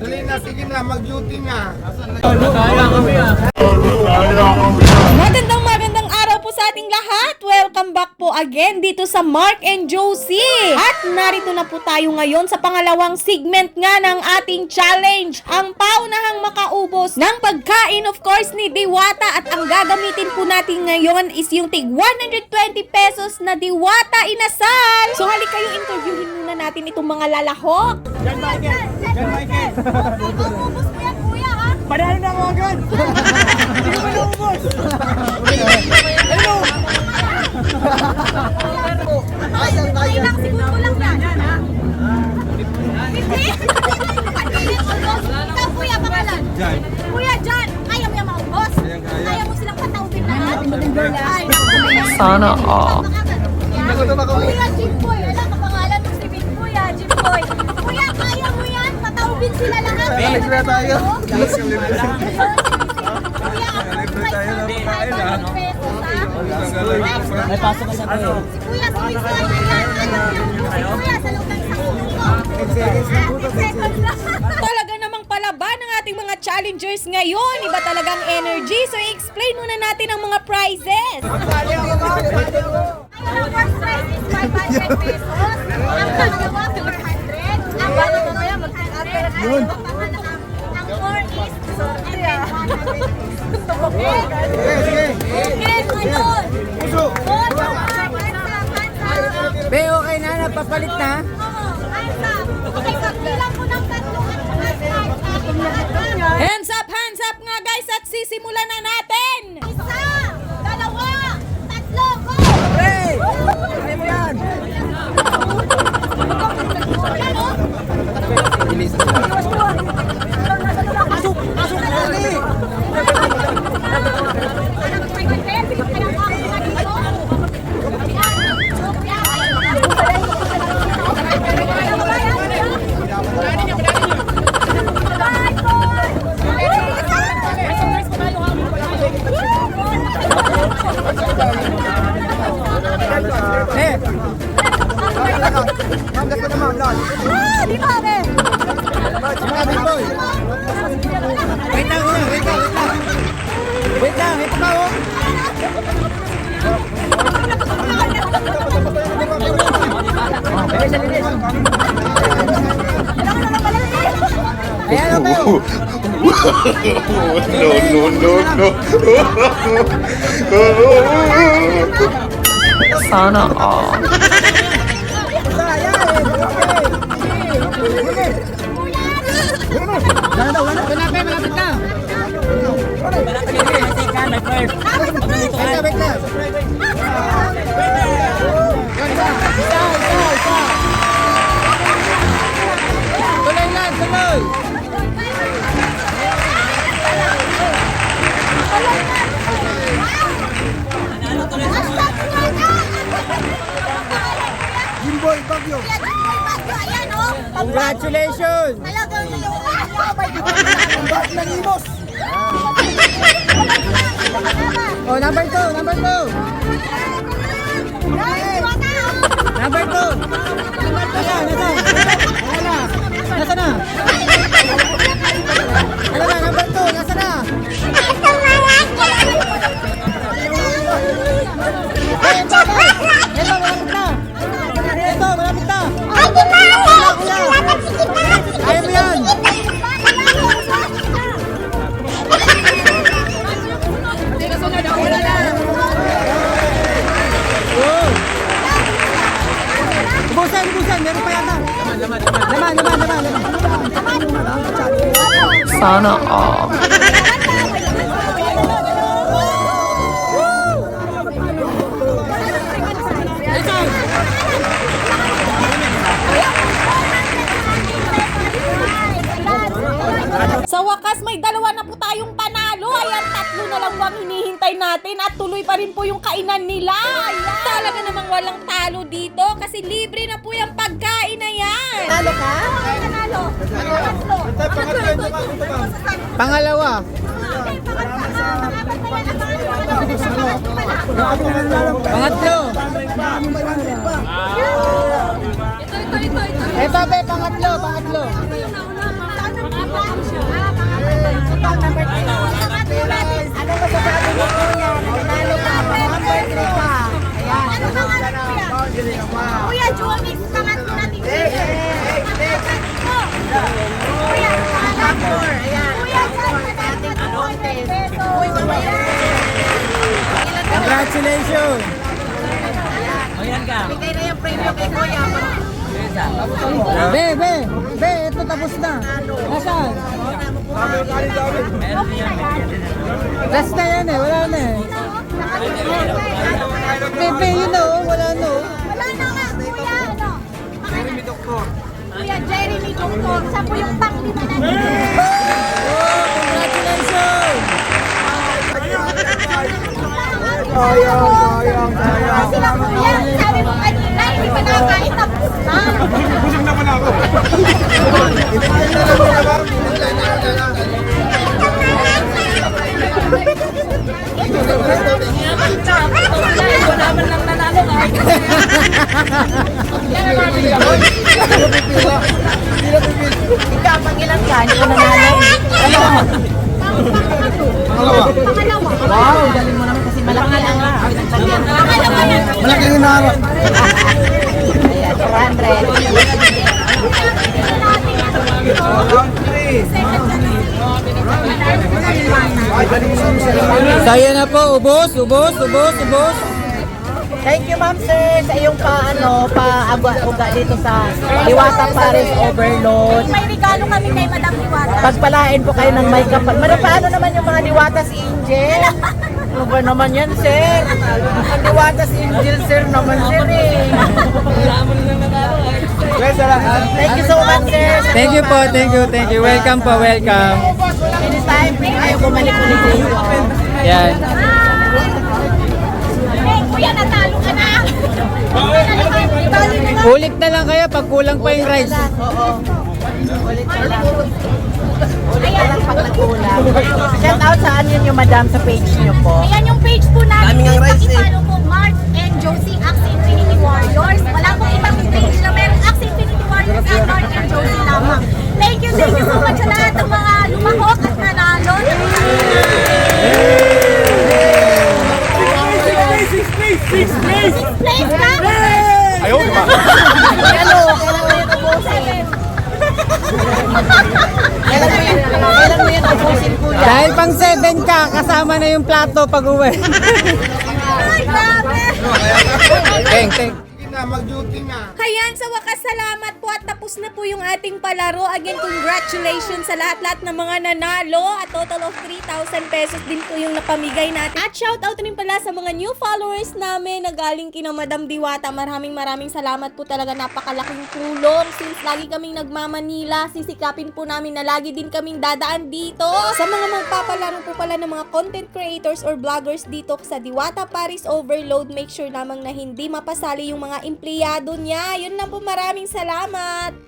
Dali na, sige na, mag-duty na. Magandang magandang araw po sa ating lahat. Welcome back po again dito sa Mark and Josie. At narito na po tayo ngayon sa pangalawang segment nga ng ating challenge. Ang paunahang makaubos ng pagkain of course ni Diwata at ang gagamitin po natin ngayon is yung tig 120 pesos na Diwata inasal. So halik kayo interviewin muna natin itong mga lalahok. Ubus mo yan, kuya, ha? Panalo na ako agad! Hindi ko pa naubos! Hello! Ay, ilang segundo lang yan, ha? Hindi! Ikaw, kuya, pangalan? Jan. Kuya, John, kaya mo yung maubos? Kaya mo silang lahat? Ay, Sana. Kuya, Jimboy, sila lahat? Libre tayo. Kuya, ako tayo ng pagkain, ha? Pasok sa tayo. Si Kuya, sumisay na yan. Kuya, sa loob ng. Talaga namang palaban ng ating mga challengers ngayon. Iba talagang energy. So, i-explain muna natin ang mga prizes. Ang first prize is 500 pesos. Ang pangalawa, 400. Yun. Ang four is 200. Okay, ngayon. Puso. Both of our hands up, hands up. Be, okay na, napapalit na. Oo, hands. Okay, pagbilang mo ng tatlo at. Hands up, hands up nga guys at sisimulan na natin. Eh! Manggas ko naman, Lord. Ah, di be? Mga big boy! Wait lang, wait lang, wait lang, wait lang. Oh. Oh. Ayan, oh. no, no, no, no. Sana all. Ayan, oh. Congratulations! Talagang yung sabay ko. Back ng imos. Oh, number two, number two. Number two. Sana all. Sa wakas, may dalawa na po tayong lang po ang hinihintay natin at tuloy pa rin po yung kainan nila. Ayan. Talaga namang walang talo dito kasi libre na po yung pagkain na yan. Talo ka? Nanalo. Pangatlo. Pangatlo, ito ito? Pangalawa. Pangatlo. Ito, ito, ito, ito. Eto, be, pangatlo, pangatlo. Ito yung nauna. Bacor. Congratulations! Bigay na yung premium kay Kuya. Be, be, be, ito tapos na. Nasaan? Last na yan eh, wala na eh. Be, be, yun na oh, wala na oh. Wala na nga, Kuya. Ano? Jeremy Doctor. Kuya Jeremy Doctor. Siya po yung panglima natin. Oh, congratulations! Sayang, sayang, sayang. Sila Kuya, sabi mo kanina, hindi pa nakakain tapos na. Busog naman ako. Ikaw, pag ilan ka, hindi ko nanalo. Pangalawa. Pangalawa. Wow, galing mo naman kasi malaki ang. Malaking hinaharap. Ayan, 400. Saya na po, ubos, ubos, ubos, ubos. Thank you, Ma'am Sir, sa iyong pa, ano, pa-uga dito sa Liwata Paris Overload. May regalo kami kay Madam Liwata. Pagpalain po kayo ng may kapal. Madam, paano naman yung mga Liwata si Angel? Ano ba naman yan, Sir? Ang Liwata si Angel, Sir, naman, Sir, eh. Thank you so much, Sir. Thank you po, thank you, thank you. Welcome po, welcome. Anytime, kayo bumalik ulit dito. Yan. Eh, kuya, natalo ka na. Ulit na lang kayo pag kulang pa yung rice. Oo. Ulit na lang. Lang pag nagkulang. Shout out sa anin yung madam sa page niyo po. Ayan yung page po namin. Pakipalo po, Mark and Josie, Axe Infinity Warriors. Kasama na yung plato pag uwi. Ay, grabe. Teng, teng. Na, mag-duty na. Ayan, sa wakas salamat po at tapos na po yung ating palaro. Again, congratulations sa lahat-lahat ng mga nanalo. At total of 3,000 pesos din po yung napamigay natin. At shoutout rin pala sa mga new followers namin na galing kina Madam Diwata. Maraming maraming salamat po talaga. Napakalaking tulong. Since lagi kaming nagmamanila, sisikapin po namin na lagi din kaming dadaan dito. Sa mga magpapalaro po pala ng mga content creators or vloggers dito sa Diwata Paris Overload, make sure namang na hindi mapasali yung mga empleyado niya. Yun lang po maraming salamat.